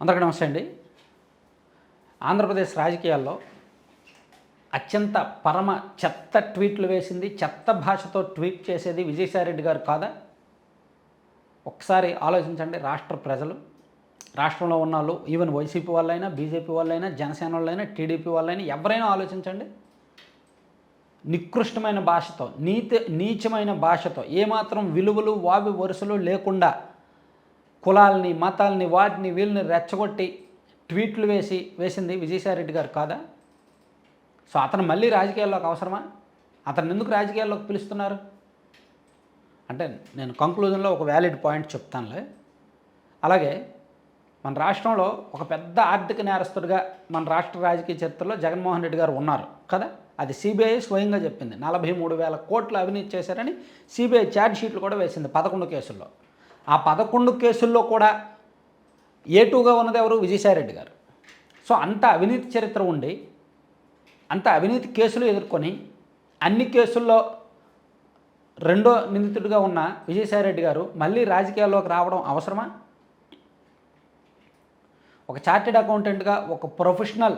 అందరికీ నమస్తే అండి. ఆంధ్రప్రదేశ్ రాజకీయాల్లో అత్యంత పరమ చెత్త ట్వీట్లు వేసింది చెత్త భాషతో ట్వీట్ చేసేది విజయసాయిరెడ్డి గారు కాదా? ఒకసారి ఆలోచించండి రాష్ట్ర ప్రజలు రాష్ట్రంలో ఉన్న వాళ్ళు ఈవెన్ వైసీపీ వాళ్ళైనా బీజేపీ వాళ్ళైనా జనసేన వాళ్ళైనా టీడీపీ వాళ్ళైనా ఎవరైనా ఆలోచించండి. నికృష్టమైన భాషతో నీతి నీచమైన భాషతో ఏమాత్రం విలువలు వావి వరుసలు లేకుండా కులాల్ని మతాలని వాటిని వీళ్ళని రెచ్చగొట్టి ట్వీట్లు వేసి వేసింది విజయసాయిరెడ్డి గారు కాదా? సో అతను మళ్ళీ రాజకీయాల్లోకి అవసరమా? అతను ఎందుకు రాజకీయాల్లోకి పిలుస్తున్నారు? అంటే నేను కంక్లూజన్లో ఒక వ్యాలిడ్ పాయింట్ చెప్తానులే. అలాగే మన రాష్ట్రంలో ఒక పెద్ద ఆర్థిక నేరస్తుడిగా మన రాష్ట్ర రాజకీయ చరిత్రలో జగన్మోహన్ రెడ్డి గారు ఉన్నారు కదా? అది సిబిఐ స్వయంగా చెప్పింది. నలభై మూడు వేల కోట్లు అవినీతి చేశారని సిబిఐ ఛార్జ్ షీట్లు కూడా వేసింది పదకొండు కేసుల్లో. ఆ పదకొండు కేసుల్లో కూడా ఏ టూగా ఉన్నది ఎవరు? విజయసాయిరెడ్డి గారు. సో అంత అవినీతి చరిత్ర ఉండి అంత అవినీతి కేసులు ఎదుర్కొని అన్ని కేసుల్లో రెండో నిందితుడిగా ఉన్న విజయసాయిరెడ్డి గారు మళ్ళీ రాజకీయాల్లోకి రావడం అవసరమా? ఒక చార్టెడ్ అకౌంటెంట్గా ఒక ప్రొఫెషనల్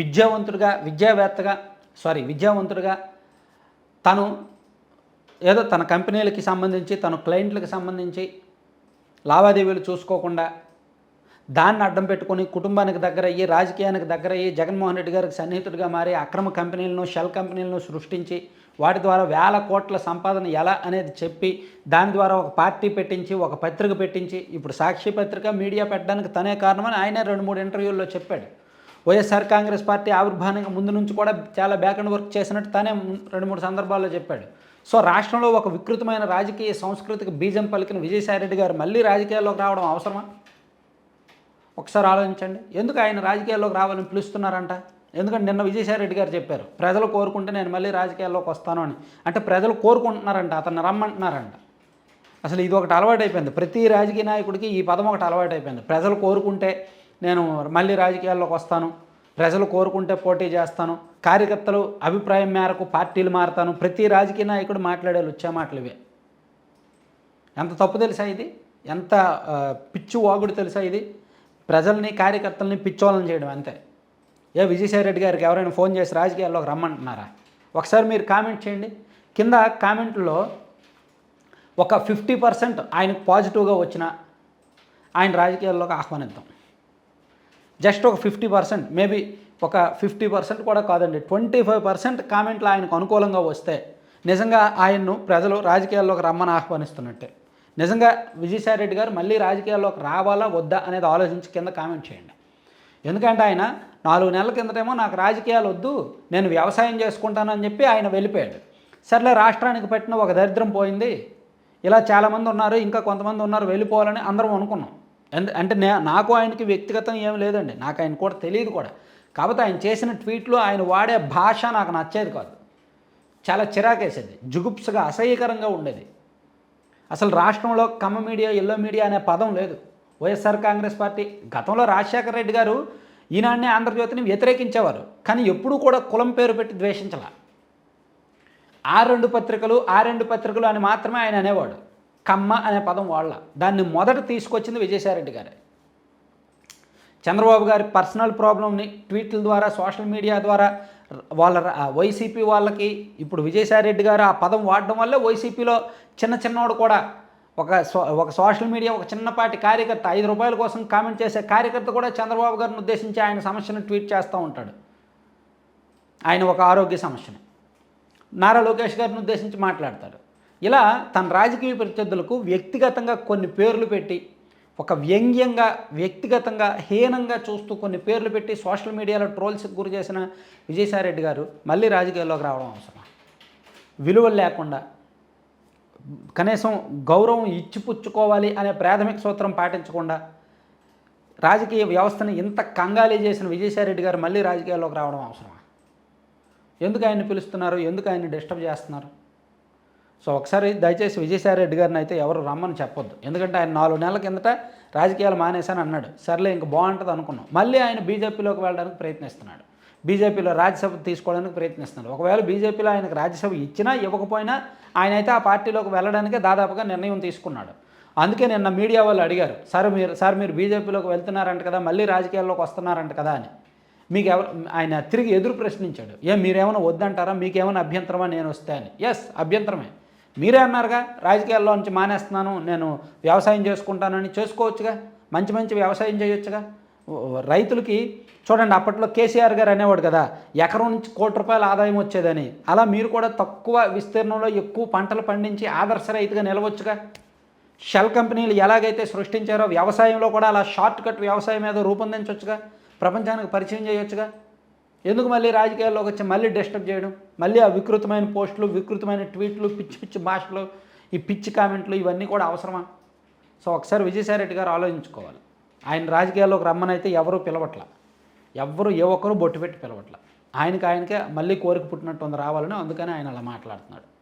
విద్యావంతుడిగా విద్యావేత్తగా సారీ విద్యావంతుడిగా తను ఏదో తన కంపెనీలకి సంబంధించి తన క్లయింట్లకు సంబంధించి లావాదేవీలు చూసుకోకుండా దాన్ని అడ్డం పెట్టుకొని కుటుంబానికి దగ్గర అయ్యి రాజకీయానికి దగ్గర అయ్యి జగన్మోహన్ రెడ్డి గారికి సన్నిహితుడిగా మారి అక్రమ కంపెనీలను షెల్ కంపెనీలను సృష్టించి వాటి ద్వారా వేల కోట్ల సంపాదన ఎలా అనేది చెప్పి దాని ద్వారా ఒక పార్టీ పెట్టించి ఒక పత్రిక పెట్టించి ఇప్పుడు సాక్షి పత్రిక మీడియా పెట్టడానికి తనే కారణమని ఆయనే రెండు మూడు ఇంటర్వ్యూల్లో చెప్పాడు. వైఎస్ఆర్ కాంగ్రెస్ పార్టీ ఆవిర్భావంగా ముందు నుంచి కూడా చాలా బ్యాక్ అండ్ వర్క్ చేసినట్టు తానే రెండు మూడు సందర్భాల్లో చెప్పాడు. సో రాష్ట్రంలో ఒక వికృతమైన రాజకీయ సంస్కృతికి బీజం పలికిన విజయసాయిరెడ్డి గారు మళ్ళీ రాజకీయాల్లోకి రావడం అవసరమా? ఒకసారి ఆలోచించండి. ఎందుకు ఆయన రాజకీయాల్లోకి రావాలని పిలుస్తున్నారంట? ఎందుకంటే నిన్న విజయసాయిరెడ్డి గారు చెప్పారు ప్రజలు కోరుకుంటే నేను మళ్ళీ రాజకీయాల్లోకి వస్తాను అని. అంటే ప్రజలు కోరుకుంటున్నారంట అతన్ని రమ్మంటున్నారంట. అసలు ఇది ఒకటి అలవాటు అయిపోయింది ప్రతి రాజకీయ నాయకుడికి ఈ పదం ఒకటి అలవాటు అయిపోయింది ప్రజలు కోరుకుంటే నేను మళ్ళీ రాజకీయాల్లోకి వస్తాను. ప్రజలు కోరుకుంటే పోటీ చేస్తాను. కార్యకర్తలు అభిప్రాయం మేరకు పార్టీలు మారుతాను. ప్రతి రాజకీయ నాయకుడు మాట్లాడే వచ్చే మాటలు ఇవే. ఎంత తప్పు తెలుసా ఇది? ఎంత పిచ్చి వాగుడు తెలుసా ఇది? ప్రజల్ని కార్యకర్తల్ని పిచ్చోళ్ళని చేయడం అంతే. ఏ విజయసాయి రెడ్డి గారికి ఎవరైనా ఫోన్ చేసి రాజకీయాల్లోకి రమ్మంటున్నారా? ఒకసారి మీరు కామెంట్ చేయండి. కింద కామెంట్లో ఒక ఫిఫ్టీ పర్సెంట్ ఆయనకు పాజిటివ్గా వచ్చిన ఆయన రాజకీయాల్లోకి ఆహ్వానిద్దాం. జస్ట్ ఒక ఫిఫ్టీ పర్సెంట్ మేబీ ఒక ఫిఫ్టీ పర్సెంట్ కూడా కాదండి. ట్వంటీ ఫైవ్ పర్సెంట్ కామెంట్లు ఆయనకు అనుకూలంగా వస్తే నిజంగా ఆయన్ను ప్రజలు రాజకీయాల్లోకి రమ్మని ఆహ్వానిస్తున్నట్టే. నిజంగా విజయసాయి రెడ్డి గారు మళ్ళీ రాజకీయాల్లోకి రావాలా వద్దా అనేది ఆలోచించి కింద కామెంట్ చేయండి. ఎందుకంటే ఆయన నాలుగు నెలల కిందటేమో నాకు రాజకీయాలు వద్దు నేను వ్యవసాయం చేసుకుంటానని చెప్పి ఆయన వెళ్ళిపోయాడు. సర్లే రాష్ట్రానికి పెట్టిన ఒక దరిద్రం పోయింది. ఇలా చాలామంది ఉన్నారు ఇంకా కొంతమంది ఉన్నారు వెళ్ళిపోవాలని అందరం అనుకున్నాం. అంటే నే నాకు ఆయనకి వ్యక్తిగతం ఏం లేదండి. నాకు ఆయన కూడా తెలియదు కూడా. కాకపోతే ఆయన చేసిన ట్వీట్లు ఆయన వాడే భాష నాకు నచ్చేది కాదు. చాలా చిరాకేసేది. జుగుప్సగా అసహ్యకరంగా ఉండేది. అసలు రాష్ట్రంలో కమ్మ మీడియా ఎల్లో మీడియా అనే పదం లేదు. వైఎస్ఆర్ కాంగ్రెస్ పార్టీ గతంలో రాజశేఖర రెడ్డి గారు ఈనాడనే ఆంధ్రజ్యోతిని వ్యతిరేకించేవారు. కానీ ఎప్పుడూ కూడా కులం పేరు పెట్టి ద్వేషించాల. ఆ రెండు పత్రికలు ఆ రెండు పత్రికలు అని మాత్రమే ఆయన అనేవాడు. కమ్మ అనే పదం వాళ్ళ. దాన్ని మొదట తీసుకొచ్చింది విజయసాయిరెడ్డి గారే. చంద్రబాబు గారి పర్సనల్ ప్రాబ్లమ్ని ట్వీట్ల ద్వారా సోషల్ మీడియా ద్వారా వాళ్ళ వైసీపీ వాళ్ళకి ఇప్పుడు విజయసాయిరెడ్డి గారు ఆ పదం వాడడం వల్లే వైసీపీలో చిన్న చిన్నోడు కూడా ఒక సో ఒక సోషల్ మీడియా ఒక చిన్నపాటి కార్యకర్త ఐదు రూపాయల కోసం కామెంట్ చేసే కార్యకర్త కూడా చంద్రబాబు గారిని ఉద్దేశించి ఆయన సమస్యను ట్వీట్ చేస్తూ ఉంటాడు. ఆయన ఒక ఆరోగ్య సమస్యను. నారా లోకేష్ గారిని ఉద్దేశించి మాట్లాడతాడు. ఇలా తన రాజకీయ ప్రత్యర్థులకు వ్యక్తిగతంగా కొన్ని పేర్లు పెట్టి ఒక వ్యంగ్యంగా వ్యక్తిగతంగా హీనంగా చూస్తూ కొన్ని పేర్లు పెట్టి సోషల్ మీడియాలో ట్రోల్స్కి గురి చేసిన విజయసాయిరెడ్డి గారు మళ్ళీ రాజకీయాల్లోకి రావడం అవసరం. విలువలు లేకుండా కనీసం గౌరవం ఇచ్చిపుచ్చుకోవాలి అనే ప్రాథమిక సూత్రం పాటించకుండా రాజకీయ వ్యవస్థను ఇంత కంగాలి చేసిన విజయసాయిరెడ్డి గారు మళ్ళీ రాజకీయాల్లోకి రావడం అవసరమా? ఎందుకు ఆయన్ని పిలుస్తున్నారు? ఎందుకు ఆయన్ని డిస్టర్బ్ చేస్తున్నారు? సో ఒకసారి దయచేసి విజయసాయి రెడ్డి గారిని అయితే ఎవరు రమ్మని చెప్పొద్దు. ఎందుకంటే ఆయన నాలుగు నెలల కిందట రాజకీయాలు మానేశాను అన్నాడు. సర్లే ఇంక బాగుంటుంది అనుకున్నాం. మళ్ళీ ఆయన బీజేపీలోకి వెళ్ళడానికి ప్రయత్నిస్తున్నాడు. బీజేపీలో రాజ్యసభ తీసుకోవడానికి ప్రయత్నిస్తున్నాడు. ఒకవేళ బీజేపీలో ఆయనకు రాజ్యసభ ఇచ్చినా ఇవ్వకపోయినా ఆయన అయితే ఆ పార్టీలోకి వెళ్ళడానికే దాదాపుగా నిర్ణయం తీసుకున్నాడు. అందుకే నిన్న మీడియా వాళ్ళు అడిగారు సార్ మీరు సార్ మీరు బీజేపీలోకి వెళ్తున్నారంట కదా మళ్ళీ రాజకీయాల్లోకి వస్తున్నారంట కదా అని. మీకు ఎవరు ఆయన తిరిగి ఎదురు ప్రశ్నించాడు ఏ మీరేమైనా వద్దంటారా? మీకేమైనా అభ్యంతరమా నేను వస్తే అని. ఎస్ అభ్యంతరమే. మీరే అన్నారుగా రాజకీయాల్లో నుంచి మానేస్తున్నాను నేను వ్యవసాయం చేసుకుంటానని చేసుకోవచ్చుగా? మంచి మంచి వ్యవసాయం చేయొచ్చుగా? రైతులకి చూడండి అప్పట్లో కేసీఆర్ గారు అనేవాడు కదా ఎకరం నుంచి కోటి రూపాయల ఆదాయం వచ్చేదని. అలా మీరు కూడా తక్కువ విస్తీర్ణంలో ఎక్కువ పంటలు పండించి ఆదర్శ రైతుగా నిలవచ్చుగా? షెల్ కంపెనీలు ఎలాగైతే సృష్టించారో వ్యవసాయంలో కూడా అలా షార్ట్ కట్ వ్యవసాయం ఏదో రూపొందించవచ్చుగా ప్రపంచానికి పరిచయం చేయొచ్చుగా? ఎందుకు మళ్ళీ రాజకీయాల్లోకి వచ్చి మళ్ళీ డిస్టర్బ్ చేయడం? మళ్ళీ ఆ వికృతమైన పోస్టులు వికృతమైన ట్వీట్లు పిచ్చి పిచ్చి భాషలు ఈ పిచ్చి కామెంట్లు ఇవన్నీ కూడా అవసరమా? సో ఒకసారి విజయసాయిరెడ్డి గారు ఆలోచించుకోవాలి. ఆయన రాజకీయాల్లోకి రమ్మనైతే ఎవరూ పిలవట్ల. ఎవ్వరు ఏ ఒక్కరు బొట్టు పెట్టి పిలవట్ల. ఆయనకి ఆయనకే మళ్ళీ కోరిక పుట్టినట్టు ఉంది రావాలని అందుకని ఆయన అలా మాట్లాడుతున్నాడు.